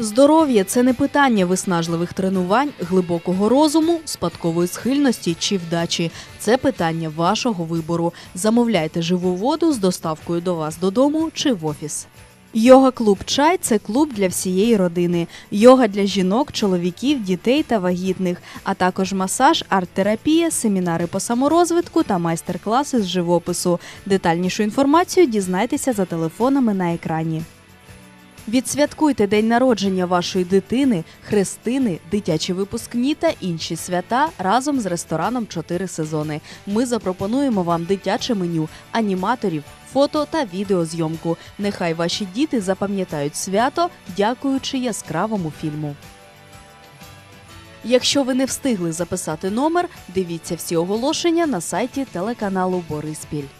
Здоров'я це не питання виснажливих тренувань, глибокого розуму, спадкової схильності чи вдачі. Це питання вашого вибору. Замовляйте живу воду з доставкою до вас додому чи в офіс. Йога клуб Чай це клуб для всієї родини. Йога для жінок, чоловіків, дітей та вагітних, а також масаж, арт-терапія, семінари по саморозвитку та майстер-класи з живопису. Детальнішу інформацію дізнайтеся за телефонами на екрані. Відсвяткуйте день народження вашої дитини, хрестини, дитячі випускні та інші свята разом з рестораном «Чотири сезони. Ми запропонуємо вам дитяче меню, аніматорів, фото та відеозйомку. Нехай ваші діти запам'ятають свято, дякуючи яскравому фільму. Якщо ви не встигли записати номер, дивіться всі оголошення на сайті телеканалу Бориспіль.